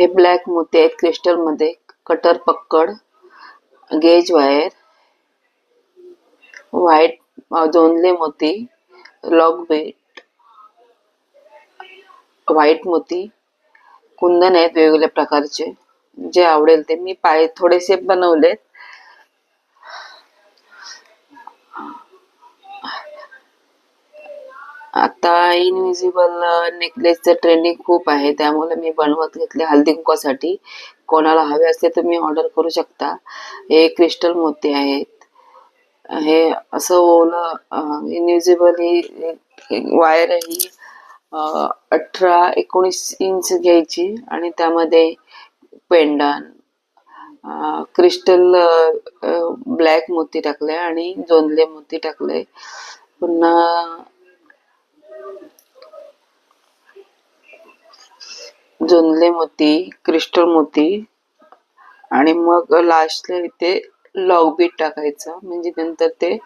हे ब्लॅक मोती आहेत क्रिस्टलमध्ये कटर पक्कड गेज वायर व्हाईट दोनले मोती लॉक बेट व्हाईट मोती कुंदन आहेत वेगवेगळ्या प्रकारचे. जे आवडेल ते मी पाय थोडेसे बनवलेत. आता इनविजिबल नेकलेसचं ट्रेंडिंग खूप आहे. त्यामुळे मी बनवत घेतले हल्दी कुंकासाठी कोणाला हवे असते तुम्ही ऑर्डर करू शकता. हे क्रिस्टल मोती आहेत. हे असं ओलं इनविजिबल ही वायर ही अठरा एकोणीस इंच घ्यायची. आणि त्यामध्ये पेंडन क्रिस्टल ब्लॅक मोती टाकले आणि जोंधले मोती टाकले. पुन्हा जोंधले मोती क्रिस्टल मोती आणि मग लास्टला इथे लॉक बीट टाकायचं. म्हणजे नंतर ते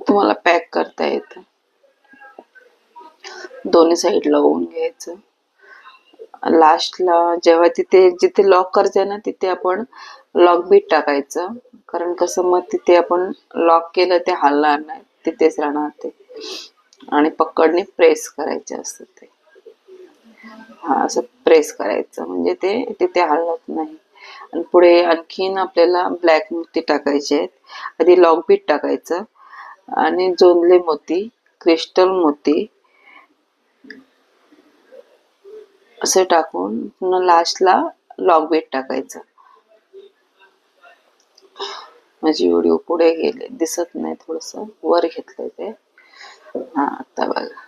तुम्हाला पॅक करता येतं. दोन्ही साईड लावून घ्यायचं. लास्टला जेव्हा तिथे जिथे लॉक करते ना तिथे आपण लॉक बीट टाकायचं. कारण कसं मग तिथे आपण लॉक केलं ते हलणार नाही. तिथेच राहणार ते. आणि पकडणे प्रेस करायचे असतं ते. असं प्रेस करायचं. म्हणजे ते तिथे हलत नाही. आणि पुढे आणखीन आपल्याला ब्लॅक मोती टाकायचे आहेत. आधी लॉक बीट टाकायचं. आणि जोंधले मोती क्रिस्टल मोती असे टाकून पुन्हा लास्टला लॉक बीट टाकायचं. माझी व्हिडिओ पुढे गेले. दिसत नाही थोडस वर घेतलंय ते. हा आता बघा.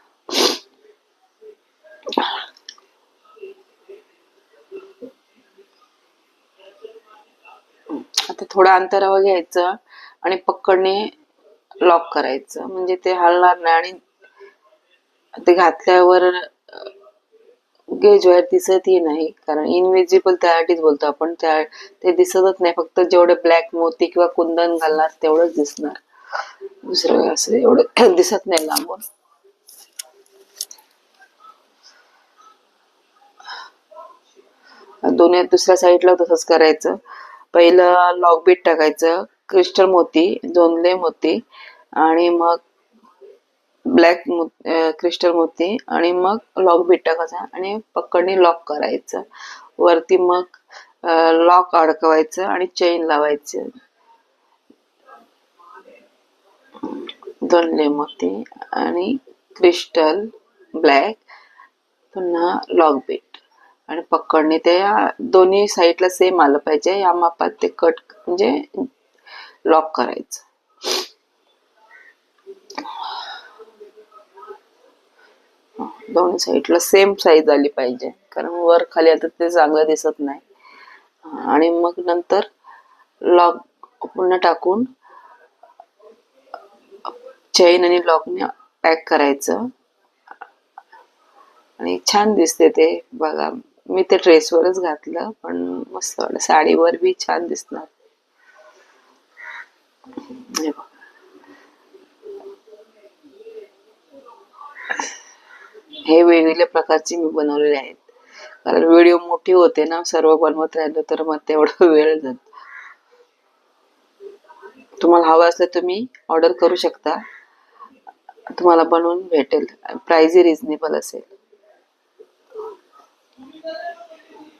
ते थोडं अंतरावर घ्यायचं आणि पकडणे लॉक करायचं. म्हणजे ते हलणार नाही आणि ते घातल्यावर गेज वायर दिसतही नाही. कारण इनविजिबल त्यासाठीच बोलतो आपण. त्या ते दिसतच नाही. फक्त जेवढे ब्लॅक मोती किंवा कुंदन घालणार तेवढंच दिसणार. दुसरं असं एवढं दिसत नाही लांबून. दोन्ही दुसऱ्या साईडला तसंच करायचं. पहिलं लॉक बीट टाकायचं क्रिस्टल मोती दोनले मोती आणि मग ब्लॅक क्रिस्टल मोती आणि मग लॉक बीट टाकायचा आणि पकडणी लॉक करायचं. वरती मग लॉक अडकवायचं आणि चेन लावायचं. दोनले मोती आणि क्रिस्टल ब्लॅक पुन्हा लॉक बीट. आणि पकडणे ते दोन्ही साईडला सेम आलं पाहिजे. या मापात ते कट म्हणजे लॉक करायचं. दोन्ही साईडला सेम साईज आली पाहिजे. कारण वर खाली आता ते चांगलं दिसत नाही. आणि मग नंतर लॉक पुन्हा टाकून चैन आणि लॉकने पॅक करायचं. आणि छान दिसते ते. बघा मी ते ड्रेसवरच घातलं पण मस्त वाटलं. साडीवर बी छान दिसणार. हे वेगवेगळ्या प्रकारचे मी बनवलेले आहेत. कारण व्हिडिओ मोठी होते ना सर्व बनवत राहिलो तर मग तेवढा वेळ जात. तुम्हाला हवं असलं तुम्ही ऑर्डर करू शकता. तुम्हाला बनवून भेटेल. प्राइस रिझनेबल असेल.